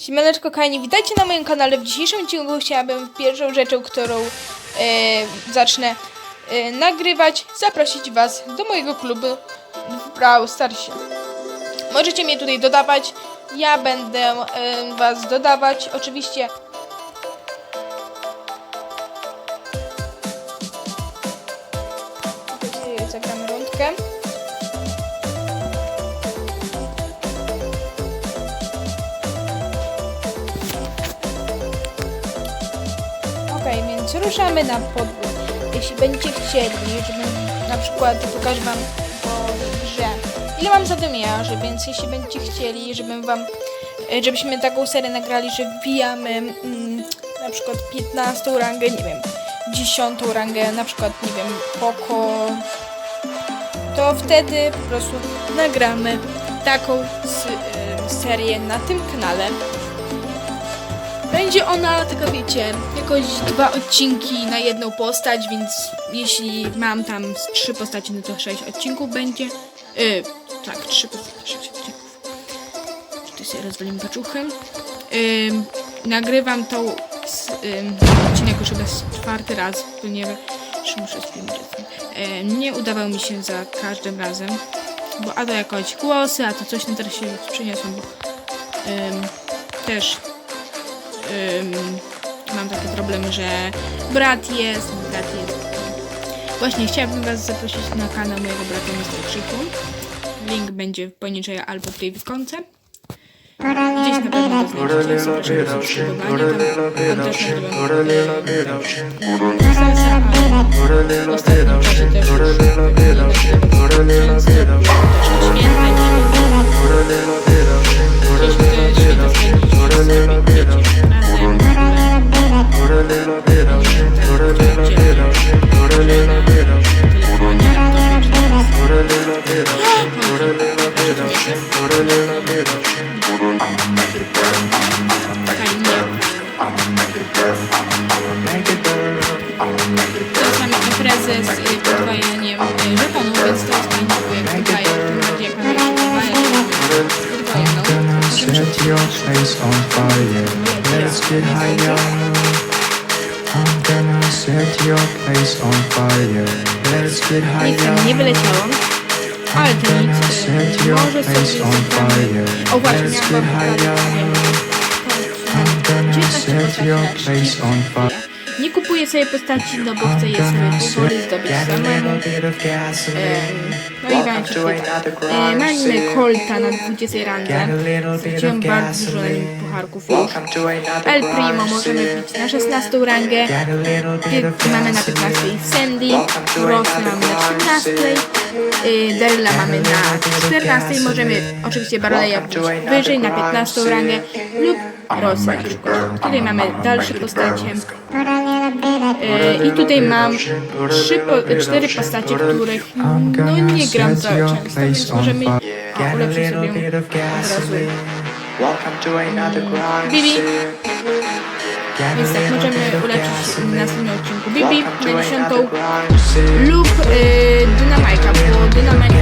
Siemaneczko Kajni, witajcie na moim kanale. W dzisiejszym odcinku chciałabym pierwszą rzeczą, którą e, zacznę e, nagrywać, zaprosić Was do mojego klubu w Brawl Starsie. Możecie mnie tutaj dodawać, ja będę e, Was dodawać, oczywiście. Zagramy rundkę. Więc ruszamy na podwórz. Jeśli będziecie chcieli, żebym na przykład pokażę wam po grze, ile mam zadymiarzy, więc jeśli będziecie chcieli, żebym wam, żebyśmy taką serię nagrali, że wbijamy mm, na przykład 15 rangę, nie wiem, 10 rangę, na przykład, nie wiem, Poco, to wtedy po prostu nagramy taką e, serię na tym kanale. Będzie ona, tylko wiecie, jakoś dwa odcinki na jedną postać, więc jeśli mam tam trzy postaci, no to sześć odcinków będzie. Yy, tak, trzy postaci, sześć odcinków. Tutaj sobie rozwalimy paczuchem. Ym, nagrywam tą ym, odcinek już chyba czwarty raz, ponieważ muszę sprawdzić. Ym, nie udawało mi się za każdym razem, bo a to jakoś głosy, a to coś na teraz się przyniosłem, bo ym, też ym, mam takie problemy, że brat jest, brat jest. Właśnie chciałabym Was zaprosić na kanał mojego brata Mr. Krzyku. Link będzie poniżej albo tutaj w ikonce. Gdzieś na pewno go znajdziecie. Zapraszam do subskrybowania. Tam, tam też nagrywam czasie też Czasami y, podwajaniem żetonów, więc to jest bo jak tutaj, tym bardziej jak mamy. Set your face on fire. Let's get higher. I'm gonna set your place on fire. Let's get higher. nie ale to Gonna nic. y, set your Może sobie face on fire. zagramy. O właśnie, Let's miałam get wam higher. I'm gonna 19 set na. Nie kupuję sobie postaci, no bo chcę je sobie set, zdobyć samemu. Em, No i another E. Mamy Colta na 20 randze. Of bardzo dużo gasoline. pucharków już. El Primo możemy bić na 16 rangę. Mamy na gasoline. 15 Sandy, Rosy mamy na 13, y, Derla mamy na 14, możemy oczywiście Barleya wyżej na 15 rangę lub Na. Tutaj mamy dalsze postacie. Y, I tutaj mam trzy po, cztery postacie, których I'm no gonna nie gram za często, więc możemy ulepszyć sobie od razu. Bibi. Więc tak możemy ulepszyć w gasoline. następnym odcinku Bibi na dziesiątą lub y, Dynamajka, bo Dynamajka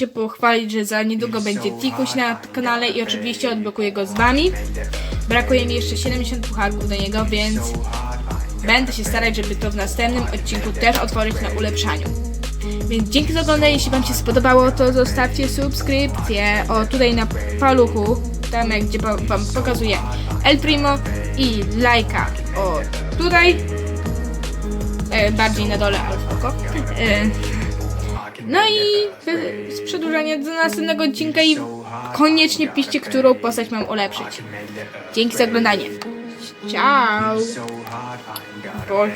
się pochwalić, że za niedługo będzie Tikuś na kanale i oczywiście odblokuję go z wami. Brakuje mi jeszcze 70 pucharków do niego, więc będę się starać, żeby to w następnym odcinku też otworzyć na ulepszaniu. Więc dzięki za oglądanie, jeśli wam się spodobało, to zostawcie subskrypcję. O, tutaj na paluchu, tam gdzie wam pokazuję El Primo i lajka. O, tutaj, e, bardziej na dole, ale spoko. No i z przedłużania do następnego odcinka i koniecznie piszcie, którą postać mam ulepszyć. Dzięki za oglądanie. Ciao! Boże.